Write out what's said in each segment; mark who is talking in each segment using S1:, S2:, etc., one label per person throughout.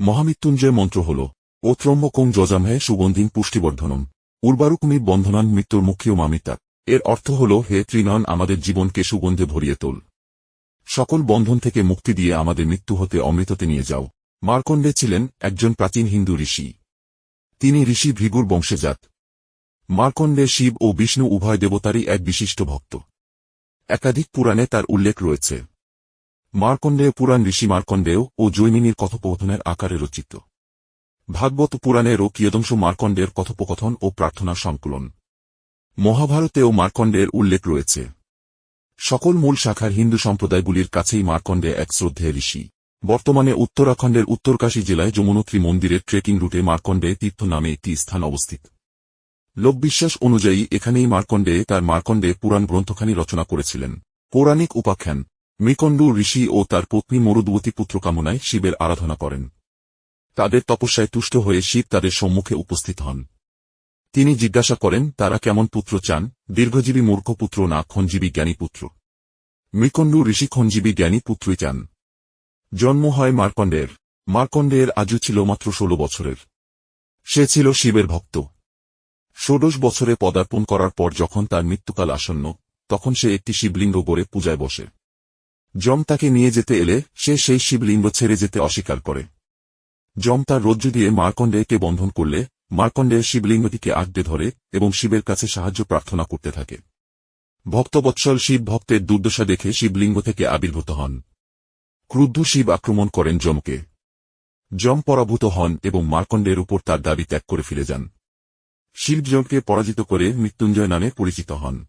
S1: মহামৃত্যুঞ্জয় মন্ত্র হল, ও ত্রম্বকং যজামহে সুগন্ধিং পুষ্টিবর্ধনম। উর্বারুকুমি বন্ধনান মৃত্যুর মুখীয় মামিতা এর অর্থ হল, হে ত্রিনয়ন আমাদের জীবনকে সুগন্ধে ভরিয়ে তোল। সকল বন্ধন থেকে মুক্তি দিয়ে আমাদের মৃত্যু হতে অমৃততে নিয়ে যাও। মার্কণ্ডে ছিলেন একজন প্রাচীন হিন্দু ঋষি। তিনি ঋষি ভৃগুর বংশেজাত। মার্কণ্ডে শিব ও বিষ্ণু উভয় দেবতারই এক বিশিষ্ট ভক্ত। একাধিক পুরাণে তার উল্লেখ রয়েছে। মার্কণ্ডেয় পুরাণ ঋষি মার্কণ্ডেয় ও জৈমিনীর কথোপকথনের আকারে রচিত। ভাগবত পুরাণেরও কিয়দংশ মার্কণ্ডের কথোপকথন ও প্রার্থনার সংকলন। মহাভারতেও মার্কণ্ডের উল্লেখ রয়েছে। সকল মূল শাখার হিন্দু সম্প্রদায়গুলির কাছেই মার্কণ্ডে এক শ্রদ্ধেয় ঋষি। বর্তমানে উত্তরাখণ্ডের উত্তরকাশী জেলায় যমুনোত্রী মন্দিরের ট্রেকিং রুটে মার্কণ্ডে তীর্থ নামে একটি স্থান অবস্থিত। লোকবিশ্বাস অনুযায়ী এখানেই মার্কণ্ডে তার মার্কণ্ডে পুরাণ গ্রন্থখানি রচনা করেছিলেন। পৌরাণিক উপাখ্যান মৃকণ্ডু ঋষি ও তার পত্নী মরুদুবতী পুত্র কামনায় শিবের আরাধনা করেন। তাদের তপস্যায় তুষ্ট হয়ে শিব তাদের সম্মুখে উপস্থিত হন। তিনি জিজ্ঞাসা করেন, তারা কেমন পুত্র চান? দীর্ঘজীবী মূর্খ পুত্র না ক্ষণজীবী জ্ঞানী পুত্র? মৃকণ্ডু ঋষি ক্ষণজীবী জ্ঞানী পুত্রই চান। জন্ম হয় মার্কণ্ডের মার্কণ্ডের আজু ছিল মাত্র ষোলো বছরের। সে ছিল শিবের ভক্ত। ষোড়শ বছরে পদার্পণ করার পর যখন তার মৃত্যুকাল আসন্ন, তখন সে একটি শিবলিঙ্গ গড়ে পূজায় বসে। যম তাকে নিয়ে যেতে এলে সে সেই শিবলিঙ্গ ছেড়ে যেতে অস্বীকার করে। যম তার রজ্জু দিয়ে মার্কণ্ডেয়কে বন্ধন করলে, মার্কণ্ডেয় শিবলিঙ্গটিকে আঁকড়ে ধরে এবং শিবের কাছে সাহায্য প্রার্থনা করতে থাকে। ভক্তবৎসল শিব ভক্তের দুর্দশা দেখে শিবলিঙ্গ থেকে আবির্ভূত হন। ক্রুদ্ধ শিব আক্রমণ করেন যমকে যম পরাভূত হন এবং মার্কণ্ডের উপর তার দাবি ত্যাগ করে ফিরে যান। শিব যমকে পরাজিত করে মৃত্যুঞ্জয় নামে পরিচিত হন।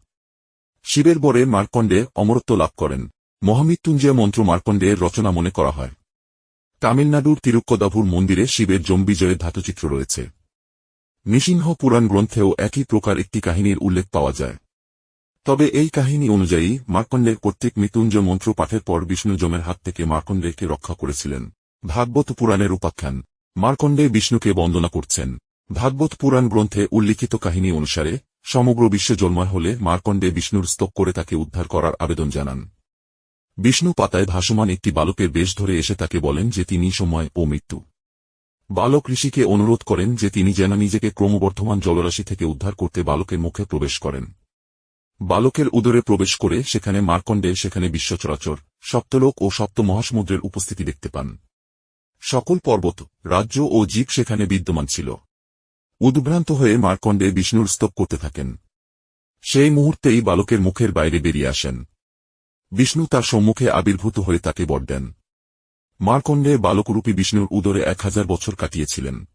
S1: শিবের বরে মার্কণ্ডে অমরত্ব লাভ করেন। মহামৃত্যুঞ্জয় মন্ত্র মার্কণ্ডের রচনা মনে করা হয়। তামিলনাড়ুর তিরুক্কদাভুর মন্দিরে শিবের জম্বিজয়ের ধাতুচিত্র রয়েছে। নৃসিংহ পুরাণ গ্রন্থেও একই প্রকার একটি কাহিনীর উল্লেখ পাওয়া যায়। তবে এই কাহিনী অনুযায়ী মার্কণ্ডের কর্তৃক মৃত্যুঞ্জয় মন্ত্র পাঠের পর বিষ্ণু যমের হাত থেকে মার্কণ্ডেকে রক্ষা করেছিলেন। ভাগবত পুরাণের উপাখ্যান। মার্কণ্ডে বিষ্ণুকে বন্দনা করছেন। ভাগবত পুরাণ গ্রন্থে উল্লিখিত কাহিনী অনুসারে সমগ্র বিশ্ব জন্ময় হলে মার্কণ্ডে বিষ্ণুর স্তব করে তাকে উদ্ধার করার আবেদন জানান। বিষ্ণু পাতায় ভাসমান একটি বালকের বেশ ধরে এসে তাকে বলেন যে তিনি সময় ও মৃত্যু। বালক ঋষিকে অনুরোধ করেন যে তিনি যেন নিজেকে ক্রমবর্ধমান জলরাশি থেকে উদ্ধার করতে বালকের মুখে প্রবেশ করেন। বালকের উদরে প্রবেশ করে সেখানে মার্কণ্ডে, সেখানে বিশ্বচরাচর, সপ্তলোক ও সপ্ত মহাসমুদ্রের উপস্থিতি দেখতে পান। সকল পর্বত, রাজ্য ও জীব সেখানে বিদ্যমান ছিল। উদ্ভ্রান্ত হয়ে মার্কণ্ডে বিষ্ণুর স্তব করতে থাকেন। সেই মুহূর্তেই বালকের মুখের বাইরে বেরিয়ে আসেন। বিষ্ণু তার সম্মুখে আবির্ভূত হয়ে তাকে বর দেন। মারকণ্ডে বালকরূপী বিষ্ণুর উদরে এক হাজার বছর কাটিয়েছিলেন।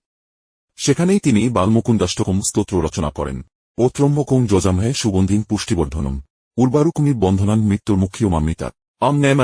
S1: সেখানেই তিনি বালমুকুন্দাষ্টকম স্তোত্র রচনা করেন। ও ত্রম্বকং যজামহে সুগন্ধিন পুষ্টিবর্ধনম। উর্বারুকুমি বন্ধনান মৃত্যুর মুখীয় মামিতা আম ন্যায়